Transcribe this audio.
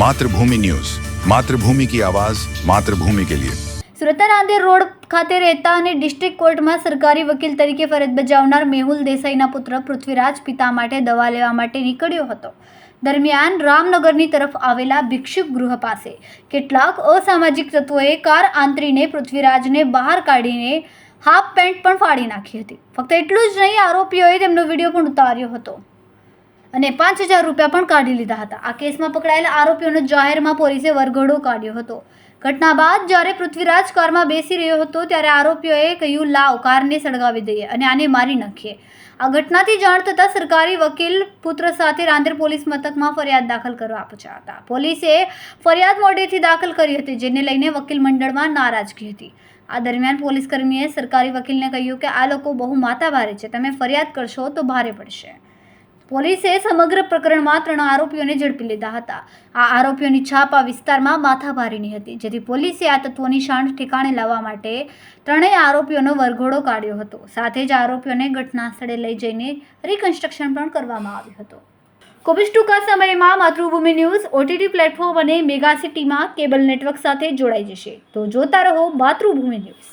Mathrubhumi news. Mathrubhumi કી આવાઝ માતૃભૂમિ કે લિયે. સુરતના નાંદેર રોડ ખાતે રહેતા અને ડિસ્ટ્રિક્ટ કોર્ટમાં સરકારી વકીલ તરીકે ફરજ બજાવનાર મેહુલ દેસાઈના પુત્ર પૃથ્વીરાજ પિતા માટે દવા લેવા માટે નીકળ્યો હતો. દરમિયાન રામનગરની તરફ આવેલા ભિક્ષુક ગૃહ પાસે કેટલાક અસામાજિક તત્વોએ કાર આંતરીને પૃથ્વીરાજને બહાર કાઢીને હાફ પેન્ટ પણ ફાડી નાખી હતી. ફક્ત એટલું જ નહીં, આરોપીઓએ તેમનો વીડિયો પણ ઉતાર્યો હતો. અને પાંચ હજાર રૂપિયા પણ કાઢી લીધા હતા. આ કેસમાં પકડાયેલા આરોપીઓનો જાહેરમાં પોલીસે વરઘોડો કાઢ્યો હતો. ઘટના બાદ જ્યારે પૃથ્વીરાજ કારમાં બેસી રહ્યો હતો, ત્યારે આરોપીઓએ કહ્યું, લાવ, કારને સળગાવી દઈએ અને આને મારી નાખીએ. આ ઘટનાથી જાણ થતાં સરકારી વકીલ પુત્ર સાથે રાંદેર પોલીસ મથકમાં ફરિયાદ દાખલ કરવા પહોંચ્યા હતા. પોલીસે ફરિયાદ મોડેથી દાખલ કરી હતી, જેને લઈને વકીલ મંડળમાં નારાજગી હતી. આ દરમિયાન પોલીસ કર્મીએ સરકારી વકીલને કહ્યું કે, આ લોકો બહુ માથાભારે છે. તમે ફરિયાદ કરશો તો ભારે પડશે. પોલીસે સમગ્ર પ્રકરણમાં ત્રણ આરોપીઓને ઝડપી લીધા હતા. આ આરોપીઓની છાપ આ વિસ્તારમાં માથાભારીની હતી, જેથી પોલીસે આ તત્વોની શાંત ઠેકાણે લાવવા માટે ત્રણેય આરોપીઓનો વરઘોડો કાઢ્યો હતો. સાથે જ આરોપીઓને ઘટના સ્થળે લઈ જઈને રિકન્સ્ટ્રક્શન પણ કરવામાં આવ્યું હતું. કોવિડ ટૂંકા સમયમાં માતૃભૂમિ ન્યૂઝ, ઓટીટી પ્લેટફોર્મ અને મેગા સિટીમાં કેબલ નેટવર્ક સાથે જોડાઈ જશે. તો જોતા રહો માતૃભૂમિ ન્યૂઝ.